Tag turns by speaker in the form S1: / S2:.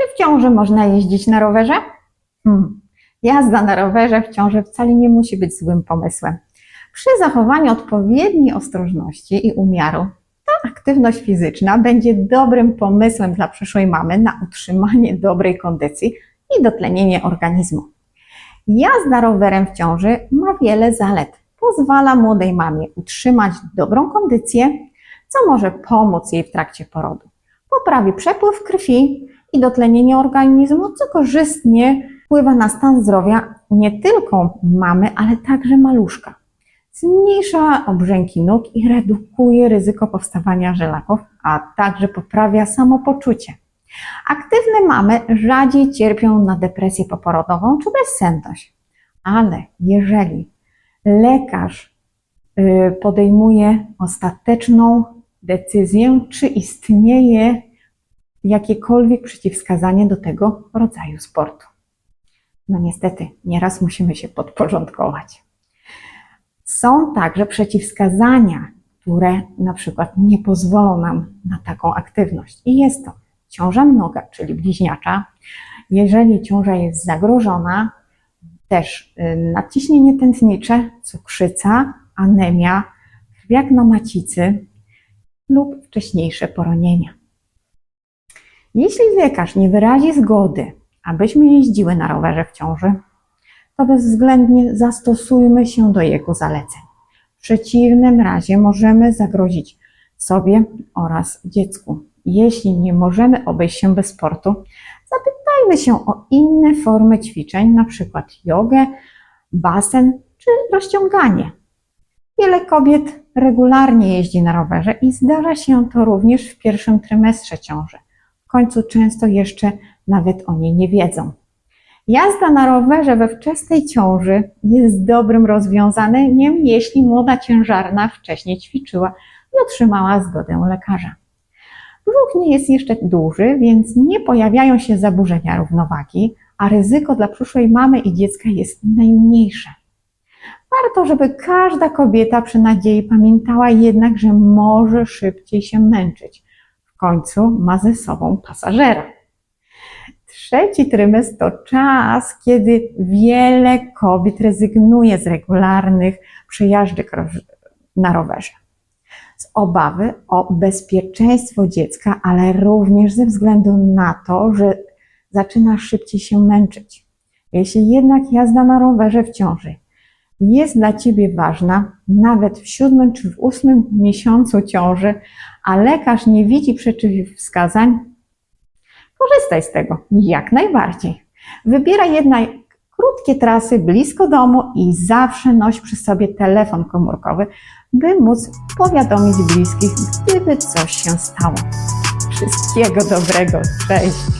S1: Czy w ciąży można jeździć na rowerze? Hmm. Jazda na rowerze w ciąży wcale nie musi być złym pomysłem. Przy zachowaniu odpowiedniej ostrożności i umiaru, ta aktywność fizyczna będzie dobrym pomysłem dla przyszłej mamy na utrzymanie dobrej kondycji i dotlenienie organizmu. Jazda rowerem w ciąży ma wiele zalet. Pozwala młodej mamie utrzymać dobrą kondycję, co może pomóc jej w trakcie porodu. Poprawi przepływ krwi i dotlenienie organizmu, co korzystnie wpływa na stan zdrowia nie tylko mamy, ale także maluszka. Zmniejsza obrzęki nóg i redukuje ryzyko powstawania żelaków, a także poprawia samopoczucie. Aktywne mamy rzadziej cierpią na depresję poporodową czy bezsenność. Ale jeżeli lekarz y, podejmuje ostateczną decyzję, czy istnieje jakiekolwiek przeciwwskazanie do tego rodzaju sportu. No niestety, nieraz musimy się podporządkować. Są także przeciwwskazania, które na przykład nie pozwolą nam na taką aktywność. I jest to ciąża mnoga, czyli bliźniacza. Jeżeli ciąża jest zagrożona, też y, nadciśnienie tętnicze, cukrzyca, anemia, krwiak na macicy lub wcześniejsze poronienia. Jeśli lekarz nie wyrazi zgody, abyśmy jeździły na rowerze w ciąży, to bezwzględnie zastosujmy się do jego zaleceń. W przeciwnym razie możemy zagrozić sobie oraz dziecku. Jeśli nie możemy obejść się bez sportu, zapytajmy się o inne formy ćwiczeń, np. jogę, basen czy rozciąganie. Wiele kobiet regularnie jeździ na rowerze i zdarza się to również w pierwszym trymestrze ciąży. Końcu często jeszcze nawet o niej nie wiedzą. Jazda na rowerze we wczesnej ciąży jest dobrym rozwiązaniem, jeśli młoda ciężarna wcześniej ćwiczyła i otrzymała zgodę lekarza. Brzuch nie jest jeszcze duży, więc nie pojawiają się zaburzenia równowagi, a ryzyko dla przyszłej mamy i dziecka jest najmniejsze. Warto, żeby każda kobieta przy nadziei pamiętała jednak, że może szybciej się męczyć. Końcu ma ze sobą pasażera. Trzeci trymestr to czas, kiedy wiele kobiet rezygnuje z regularnych przejażdżek na rowerze. Z obawy o bezpieczeństwo dziecka, ale również ze względu na to, że zaczyna szybciej się męczyć. Jeśli jednak jazda na rowerze w ciąży jest dla Ciebie ważna, nawet w siódmym czy w ósmym miesiącu ciąży, a lekarz nie widzi przeciwwskazań, korzystaj z tego jak najbardziej. Wybieraj jednak krótkie trasy blisko domu i zawsze noś przy sobie telefon komórkowy, by móc powiadomić bliskich, gdyby coś się stało. Wszystkiego dobrego, cześć!